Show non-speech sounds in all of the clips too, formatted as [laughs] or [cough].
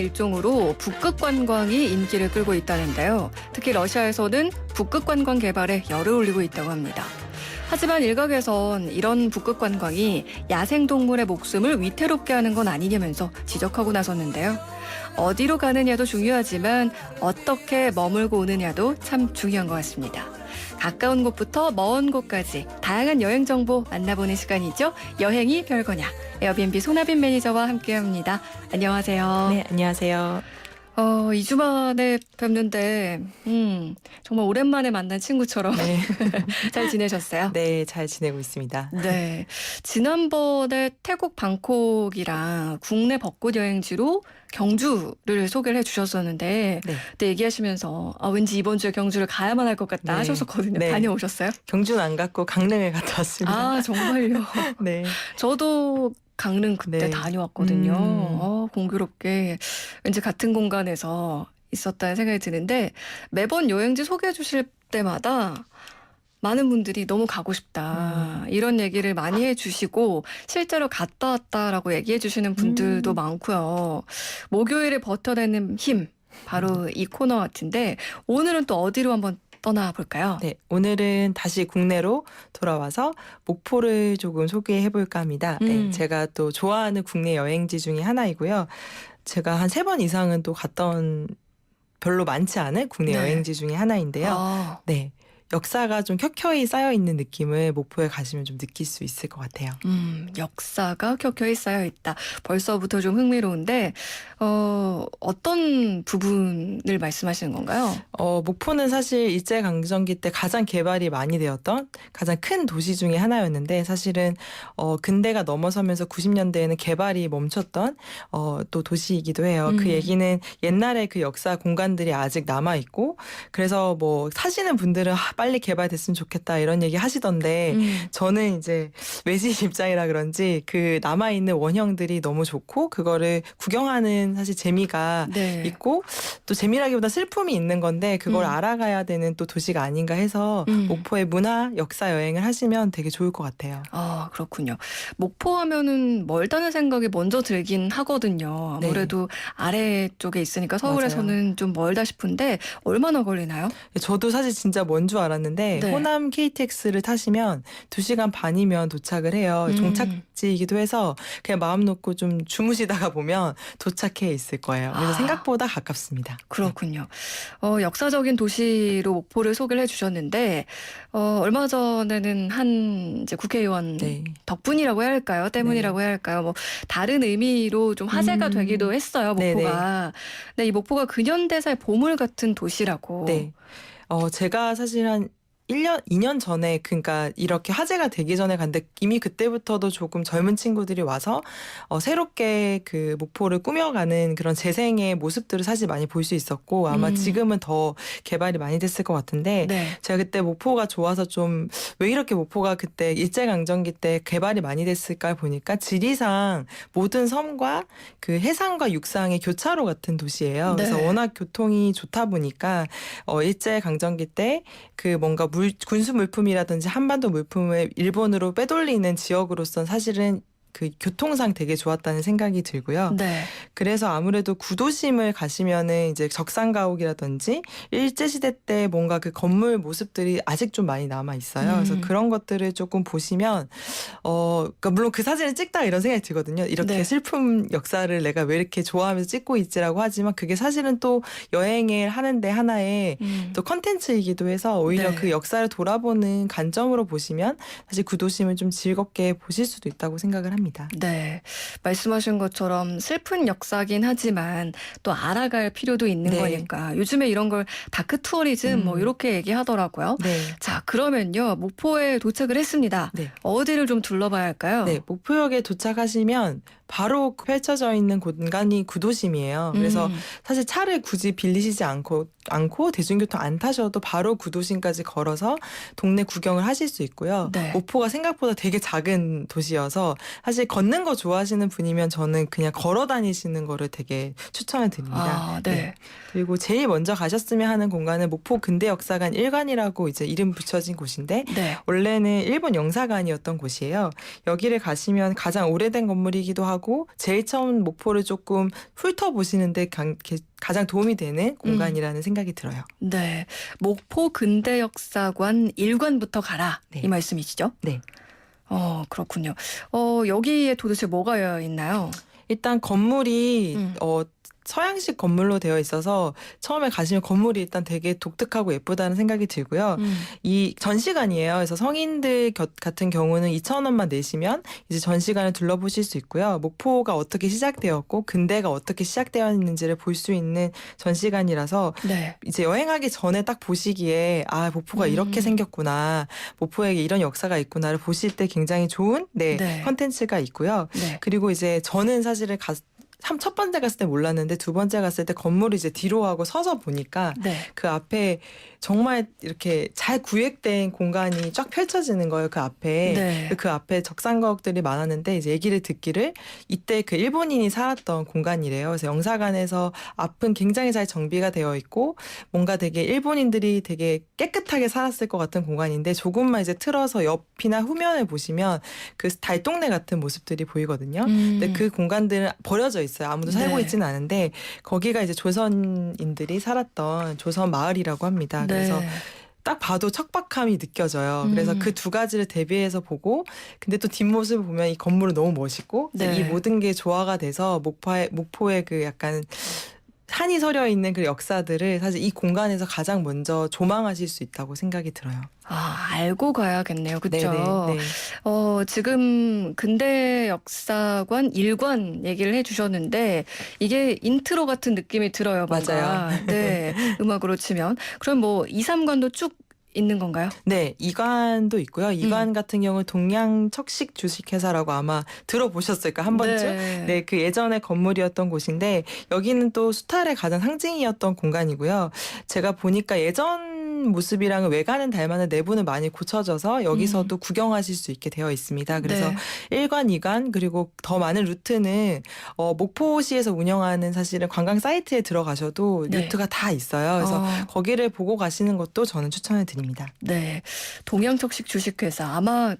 일종으로 북극 관광이 인기를 끌고 있다는데요. 특히 러시아에서는 북극 관광 개발에 열을 올리고 있다고 합니다. 하지만 일각에선 이런 북극 관광이 야생 동물의 목숨을 위태롭게 하는 건 아니냐면서 지적하고 나섰는데요. 어디로 가느냐도 중요하지만 어떻게 머물고 오느냐도 참 중요한 것 같습니다. 가까운 곳부터 먼 곳까지 다양한 여행 정보 만나보는 시간이죠. 여행이 별거냐. 에어비앤비 손아빈 매니저와 함께합니다. 안녕하세요. 네, 안녕하세요. 어, 2주 만에 뵙는데, 음, 정말 오랜만에 만난 친구처럼 네, [laughs] 잘 지내셨어요? 네, 잘 지내고 있습니다. 네. 지난번에 태국 방콕이랑 국내 벚꽃 여행지로 경주를 소개를 해 주셨었는데, 네. 그때 얘기하시면서, 아, 왠지 이번 주에 경주를 가야만 할 것 같다 네. 하셨었거든요. 네. 다녀오셨어요? 경주는 안 갔고 강릉을 갔다 왔습니다. 아, 정말요? [laughs] 네. 저도 강릉 그때 네. 다녀왔거든요. 음. 어, 공교롭게 왠지 같은 공간에서 있었다는 생각이 드는데 매번 여행지 소개해 주실 때마다 많은 분들이 너무 가고 싶다. 이런 얘기를 많이 해 주시고 실제로 갔다 왔다라고 얘기해 주시는 분들도 음. 많고요. 목요일에 버텨내는 힘. 바로 이 코너 같은데 오늘은 또 어디로 한번 떠나 볼까요? 네, 오늘은 다시 국내로 돌아와서 목포를 조금 소개해 볼까 합니다. 음. 네, 제가 또 좋아하는 국내 여행지 중에 하나이고요. 제가 한 세 번 이상은 또 갔던 별로 많지 않은 국내 네. 여행지 중에 하나인데요. 아, 네. 역사가 좀 켜켜이 쌓여 있는 느낌을 목포에 가시면 좀 느낄 수 있을 것 같아요. 음, 역사가 켜켜이 쌓여 있다. 벌써부터 좀 흥미로운데, 어, 어떤 부분을 말씀하시는 건가요? 어, 목포는 사실 일제 강점기 때 가장 개발이 많이 되었던 가장 큰 도시 중에 하나였는데 사실은 어, 근대가 넘어서면서 90년대에는 개발이 멈췄던 어, 또 도시이기도 해요. 음. 그 얘기는 옛날에 그 역사 공간들이 아직 남아 있고 그래서 뭐 사시는 분들은 아, 빨리 개발됐으면 좋겠다 이런 얘기 하시던데 음, 저는 이제 외진 입장이라 그런지 그 남아 있는 원형들이 너무 좋고 그거를 구경하는 사실 재미가 네. 있고 또 재미라기보다 슬픔이 있는 건데 그걸 음. 알아가야 되는 또 도시가 아닌가 해서 음. 목포의 문화 역사 여행을 하시면 되게 좋을 것 같아요. 아, 그렇군요. 목포 하면은 멀다는 생각이 먼저 들긴 하거든요. 네. 아무래도 아래 쪽에 있으니까 서울에서는 좀 멀다 싶은데, 얼마나 걸리나요? 저도 사실 진짜 먼 줄 알았 는데 네. 호남 KTX를 타시면 2시간 반이면 도착을 해요. 음. 종착지이기도 해서 그냥 마음 놓고 좀 주무시다가 보면 도착해 있을 거예요. 그래서 아. 생각보다 가깝습니다. 그렇군요. 어, 역사적인 도시로 목포를 소개를 해주셨는데, 어, 얼마 전에는 한 이제 국회의원 네. 덕분이라고 해야 할까요? 때문이라고 해야 할까요? 뭐 다른 의미로 좀 화제가 음. 되기도 했어요. 목포가. 근데 이 목포가 근현대사의 보물 같은 도시라고. 네. 어, 제가 사실 한 1년, 2년 전에 그러니까 이렇게 화제가 되기 전에 갔는데 이미 그때부터도 조금 젊은 친구들이 와서 어, 새롭게 그 목포를 꾸며가는 그런 재생의 모습들을 사실 많이 볼 수 있었고 아마 음. 지금은 더 개발이 많이 됐을 것 같은데 네. 제가 그때 목포가 좋아서 좀 왜 이렇게 목포가 그때 일제강점기 때 개발이 많이 됐을까 보니까 지리상 모든 섬과 그 해상과 육상의 교차로 같은 도시예요. 그래서 네. 워낙 교통이 좋다 보니까 어 일제강점기 때 그 뭔가 물 군수 물품이라든지 한반도 물품을 일본으로 빼돌리는 지역으로선 사실은 그 교통상 되게 좋았다는 생각이 들고요. 네. 그래서 아무래도 구도심을 가시면은 이제 적산가옥이라든지 일제 시대 때 뭔가 그 건물 모습들이 아직 좀 많이 남아 있어요. 음. 그래서 그런 것들을 조금 보시면 어 그러니까 물론 그 사진을 찍다 이런 생각이 들거든요. 이렇게 네. 슬픔 역사를 내가 왜 이렇게 좋아하면서 찍고 있지라고 하지만 그게 사실은 또 여행을 하는데 하나의 음. 또 컨텐츠이기도 해서 오히려 네. 그 역사를 돌아보는 관점으로 보시면 사실 구도심을 좀 즐겁게 보실 수도 있다고 생각을 합니다. 네. 말씀하신 것처럼 슬픈 역사긴 하지만 또 알아갈 필요도 있는 네. 거니까 요즘에 이런 걸 다크 투어리즘 뭐 음. 이렇게 얘기하더라고요. 네. 자, 그러면요. 목포에 도착을 했습니다. 네. 어디를 좀 둘러봐야 할까요? 네, 목포역에 도착하시면 바로 펼쳐져 있는 공간이 구도심이에요. 그래서 음. 사실 차를 굳이 빌리시지 않고 않고 대중교통 안 타셔도 바로 구도심까지 걸어서 동네 구경을 하실 수 있고요. 네. 목포가 생각보다 되게 작은 도시여서 사실 걷는 거 좋아하시는 분이면 저는 그냥 걸어 다니시는 거를 되게 추천을 드립니다. 아, 네. 그리고 제일 먼저 가셨으면 하는 공간은 목포 근대 역사관 1관이라고 이제 이름 붙여진 곳인데 네. 원래는 일본 영사관이었던 곳이에요. 여기를 가시면 가장 오래된 건물이기도 하고 하고 제일 처음 목포를 조금 훑어 보시는데 가장 도움이 되는 공간이라는 생각이 들어요. 네. 목포 근대 역사관 1관부터 가라. 네. 이 말씀이시죠? 네. 어, 그렇군요. 어, 여기에 도대체 뭐가 있나요? 일단 건물이 음. 어 서양식 건물로 되어 있어서 처음에 가시면 건물이 일단 되게 독특하고 예쁘다는 생각이 들고요. 음. 이 전시관이에요. 그래서 성인들 겨- 같은 경우는 2,000원만 내시면 이제 전시관을 둘러보실 수 있고요. 목포가 어떻게 시작되었고 근대가 어떻게 시작되었는지를 볼 수 있는 전시관이라서 네. 이제 여행하기 전에 딱 보시기에 아 목포가 음. 이렇게 생겼구나 목포에게 이런 역사가 있구나를 보실 때 굉장히 좋은 네 네. 컨텐츠가 있고요. 네. 그리고 이제 저는 사실은 가, 참 첫 번째 갔을 때 몰랐는데 두 번째 갔을 때 건물을 이제 뒤로 하고 서서 보니까 네. 그 앞에 정말 이렇게 잘 구획된 공간이 쫙 펼쳐지는 거예요. 그 앞에. 네. 그 앞에 적산가옥들이 많았는데 이제 얘기를 듣기를 이때 그 일본인이 살았던 공간이래요. 그래서 영사관에서 앞은 굉장히 잘 정비가 되어 있고 뭔가 되게 일본인들이 되게 깨끗하게 살았을 것 같은 공간인데 조금만 이제 틀어서 옆이나 후면을 보시면 그 달동네 같은 모습들이 보이거든요. 음. 근데 그 공간들은 버려져 있어요. 아무도 살고 네. 있지는 않은데 거기가 이제 조선인들이 살았던 조선 마을이라고 합니다. 그래서 네. 딱 봐도 척박함이 느껴져요. 그래서 음. 그두 가지를 대비해서 보고 근데 또 뒷모습을 보면 이 건물은 너무 멋있고 네. 이 모든 게 조화가 돼서 목포의 목포의 그 약간 한이 서려 있는 그 역사들을 사실 이 공간에서 가장 먼저 조망하실 수 있다고 생각이 들어요. 아, 알고 가야겠네요. 그렇죠? 네네. 네. 어, 지금 근대 역사관 1관 얘기를 해 주셨는데 이게 인트로 같은 느낌이 들어요. 뭔가. 맞아요. 네. [laughs] 음악으로 치면. 그럼 뭐 2, 3관도 쭉 있는 건가요? 네, 이관도 있고요. 이관 음. 같은 경우 동양 척식 주식회사라고 아마 들어보셨을 까 한 번쯤. 네. 네, 그 예전에 건물이었던 곳인데 여기는 또 수탈의 가장 상징이었던 공간이고요. 제가 보니까 예전 모습이랑 은 외관은 닮았는데 내부는 많이 고쳐져서 여기서도 구경하실 수 있게 되어 있습니다. 그래서 음. 네. 1관, 2관 그리고 더 많은 루트는 어, 목포시에서 운영하는 사실은 관광 사이트에 들어가셔도 네. 루트가 다 있어요. 그래서 어, 거기를 보고 가시는 것도 저는 추천을 드립니다. 네. 동양척식 주식회사 아마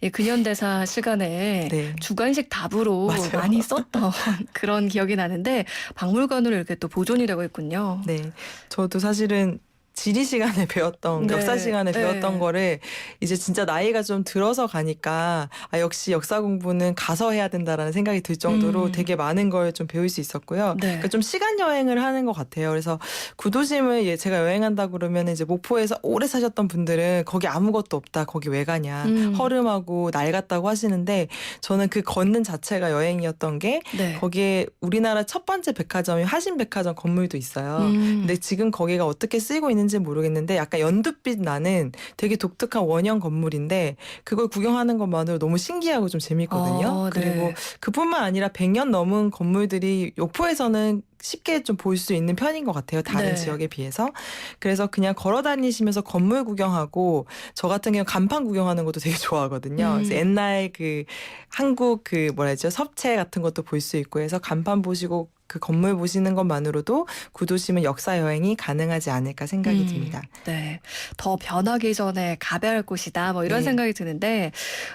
이 근현대사 시간에 네. 주관식 답으로 맞아요. 많이 [laughs] 썼던 그런 기억이 나는데 박물관으로 이렇게 또 보존이 되고 있군요. 네. 저도 사실은 지리 시간에 [laughs] 배웠던 네. 역사 시간에 네. 배웠던 거를 이제 진짜 나이가 좀 들어서 가니까 아 역시 역사 공부는 가서 해야 된다라는 생각이 들 정도로 음. 되게 많은 걸 좀 배울 수 있었고요. 네. 그러니까 좀 시간 여행을 하는 것 같아요. 그래서 구도심을 예, 제가 여행한다 그러면 이제 목포에서 오래 사셨던 분들은 거기 아무것도 없다. 거기 왜 가냐. 음. 허름하고 낡았다고 하시는데 저는 그 걷는 자체가 여행이었던 게 네. 거기에 우리나라 첫 번째 백화점이 하신백화점 건물도 있어요. 음. 근데 지금 거기가 어떻게 쓰이고 있는 지 모르겠는데 약간 연두빛 나는 되게 독특한 원형 건물인데 그걸 구경하는 것만으로 너무 신기하고 좀 재밌거든요. 어, 네. 그리고 그뿐만 아니라 100년 넘은 건물들이 목포에서는 쉽게 좀 볼 수 있는 편인 것 같아요. 다른 네. 지역에 비해서. 그래서 그냥 걸어 다니시면서 건물 구경하고 저 같은 경우 간판 구경하는 것도 되게 [laughs] 좋아하거든요. 음. 그래서 옛날 그 한국 그 뭐라 해야죠? 섭채 같은 것도 볼 수 있고 해서 간판 보시고 그 건물 보시는 것만으로도 구도심은 역사 여행이 가능하지 않을까 생각이 음, 듭니다. 네. 더 변하기 전에 가봐야 할 곳이다. 뭐 이런 네. 생각이 드는데,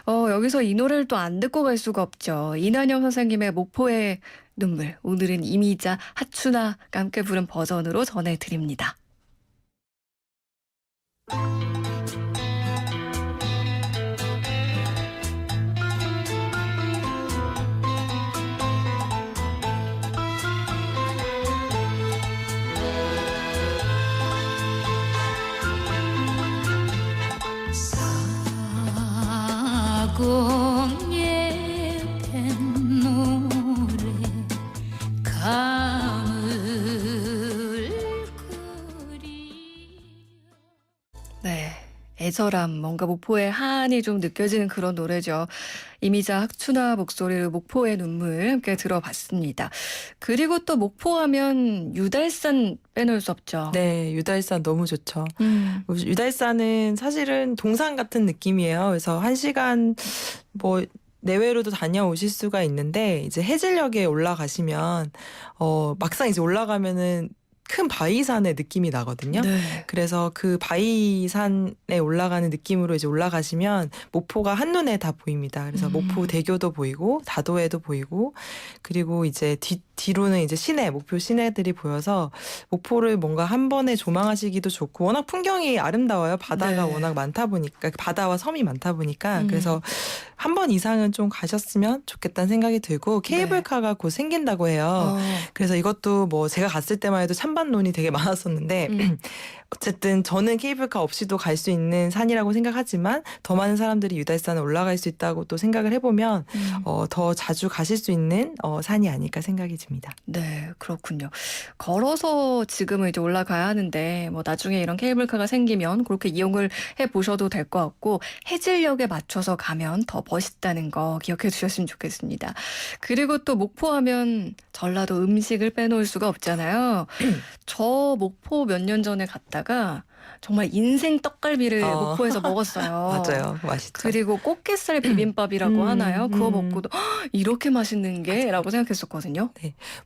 어, 여기서 이 노래를 또 안 듣고 갈 수가 없죠. 이난영 선생님의 목포의 눈물. 오늘은 이미자 하추나가 함께 부른 버전으로 전해드립니다. 애절함, 뭔가 목포의 한이 좀 느껴지는 그런 노래죠. 이미자 학추나 목소리로 목포의 눈물 함께 들어봤습니다. 그리고 또 목포하면 유달산 빼놓을 수 없죠. 네, 유달산 너무 좋죠. 음. 유달산은 사실은 동산 같은 느낌이에요. 그래서 한 시간 뭐 내외로도 다녀오실 수가 있는데 이제 해질녘에 올라가시면 어 막상 이제 올라가면은 큰 바위산의 느낌이 나거든요. 네. 그래서 그 바위산에 올라가는 느낌으로 이제 올라가시면 목포가 한눈에 다 보입니다. 그래서 음. 목포 대교도 보이고 다도해도 보이고 그리고 이제 뒤, 뒤로는 이제 시내 목표 시내들이 보여서 목포를 뭔가 한 번에 조망하시기도 좋고 워낙 풍경이 아름다워요. 바다가 네. 워낙 많다 보니까 바다와 섬이 많다 보니까 음. 그래서 한 번 이상은 좀 가셨으면 좋겠다는 생각이 들고 케이블카가 곧 생긴다고 해요. 네. 어. 그래서 이것도 뭐 제가 갔을 때만 해도 찬 반론이 되게 많았었는데 음. [clears throat] 어쨌든 저는 케이블카 없이도 갈 수 있는 산이라고 생각하지만 더 많은 사람들이 유달산에 올라갈 수 있다고 또 생각을 해보면 음. 어, 더 자주 가실 수 있는 어, 산이 아닐까 생각이 듭니다. 네, 그렇군요. 걸어서 지금은 이제 올라가야 하는데, 뭐, 나중에 이런 케이블카가 생기면 그렇게 이용을 해 보셔도 될 것 같고, 해질녘에 맞춰서 가면 더 멋있다는 거 기억해 주셨으면 좋겠습니다. 그리고 또 목포 하면 전라도 음식을 빼놓을 수가 없잖아요. [clears throat] 저 목포 몇 년 전에 갔다 가 정말 인생 떡갈비를 어. 목포에서 [laughs] 먹었어요. 맞아요, 맛있죠. 그리고 꽃게살 비빔밥이라고 음, 하나요? 그거 음. 먹고도 "헉, 이렇게 맛있는 게라고 생각했었거든요.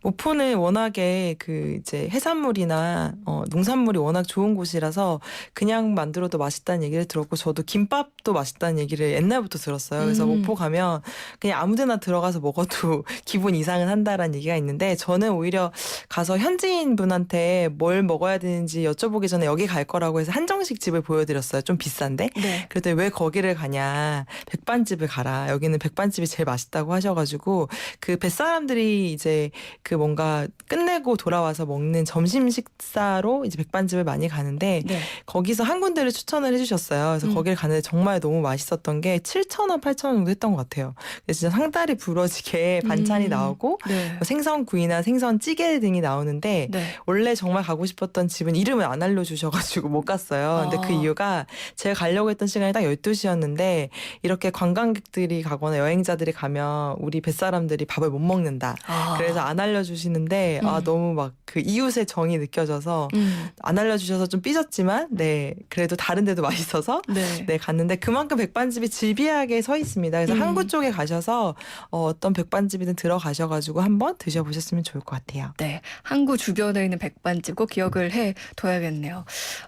목포는 워낙에 그 이제 해산물이나 어, 농산물이 워낙 좋은 곳이라서 그냥 만들어도 맛있다는 얘기를 들었고 저도 김밥도 맛있다는 얘기를 옛날부터 들었어요. 그래서 음. 목포 가면 그냥 아무데나 들어가서 먹어도 [laughs] 기분 이상은 한다라는 얘기가 있는데 저는 오히려 가서 현지인 분한테 뭘 먹어야 되는지 여쭤보기 전에 여기 갈 거라 고 해서 한정식 집을 보여드렸어요. 좀 비싼데. 네. 그랬더니 왜 거기를 가냐 백반집을 가라 여기는 백반집이 제일 맛있다고 하셔가지고 그 뱃사람들이 이제 그 뭔가 끝내고 돌아와서 먹는 점심 식사로 이제 백반집을 많이 가는데 네. 거기서 한 군데를 추천을 해주셨어요 그래서 음. 거기를 가는데 정말 너무 맛있었던 게 7,000원 8,000원 정도 했던 것 같아요 그래서 진짜 상다리 부러지게 반찬이 음. 나오고 네. 뭐 생선구이나 생선 찌개 등이 나오는데 네. 원래 정말 가고 싶었던 집은 이름을 안 알려주셔가지고 못 갔어요. 근데 그 아. 이유가 제가 가려고 했던 시간이 딱 12시였는데 이렇게 관광객들이 가거나 여행자들이 가면 우리 뱃사람들이 밥을 못 먹는다. 아. 그래서 안 알려주시는데 아 음. 너무 막 그 이웃의 정이 느껴져서 음. 안 알려주셔서 좀 삐졌지만 네 그래도 다른 데도 맛있어서 [laughs] 네. 네 갔는데 그만큼 백반집이 질비하게 서 있습니다. 그래서 음. 항구 쪽에 가셔서 어, 어떤 백반집이든 들어가셔가지고 한번 드셔보셨으면 좋을 것 같아요. 네. 항구 주변에 있는 백반집 꼭 기억을 해 둬야겠네요.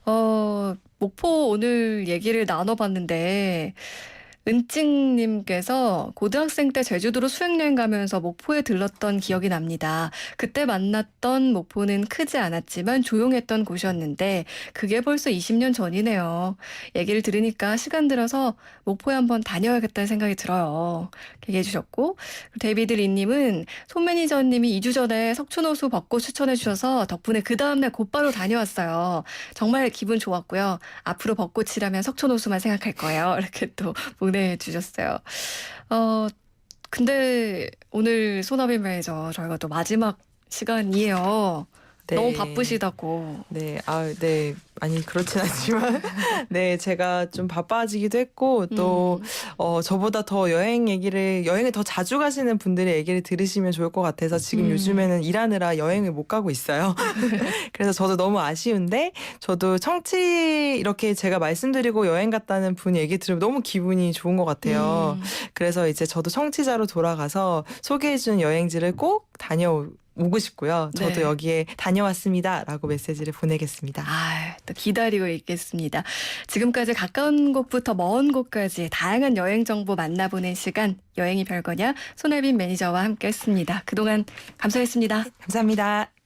어, 목포 오늘 얘기를 나눠봤는데, 은찡님께서 고등학생 때 제주도로 수행여행 가면서 목포에 들렀던 기억이 납니다. 그때 만났던 목포는 크지 않았지만 조용했던 곳이었는데 그게 벌써 20년 전이네요. 얘기를 들으니까 시간 들어서 목포에 한번 다녀야겠다는 생각이 들어요. 얘기해 주셨고 데이비드 리님은 손 매니저님이 2주 전에 석촌호수 벚꽃 추천해 주셔서 덕분에 그 다음날 곧바로 다녀왔어요. 정말 기분 좋았고요. 앞으로 벚꽃이라면 석촌호수만 생각할 거예요. [laughs] 이렇게 또 보내 주셨어요. 어, 근데 오늘 소나비 매니저 저희가 또 마지막 시간이에요. 네. 너무 바쁘시다고. 네, 아, 네. 아니, 그렇진 않지만. [laughs] 네, 제가 좀 바빠지기도 했고, 또, 음, 어, 저보다 더 여행 얘기를, 여행을 더 자주 가시는 분들의 얘기를 들으시면 좋을 것 같아서 지금 음. 요즘에는 일하느라 여행을 못 가고 있어요. [laughs] [laughs] 그래서 저도 너무 아쉬운데, 저도 청취, 이렇게 제가 말씀드리고 여행 갔다는 분 얘기 들으면 너무 기분이 좋은 것 같아요. 음, 그래서 이제 저도 청취자로 돌아가서 소개해준 여행지를 꼭 다녀오, 오고 싶고요. 저도 네. 여기에 다녀왔습니다라고 메시지를 보내겠습니다. 아, 또 기다리고 있겠습니다. 지금까지 가까운 곳부터 먼 곳까지 다양한 여행 정보 만나보는 시간 여행이 별거냐 손혜빈 매니저와 함께했습니다. 그동안 감사했습니다. 감사합니다.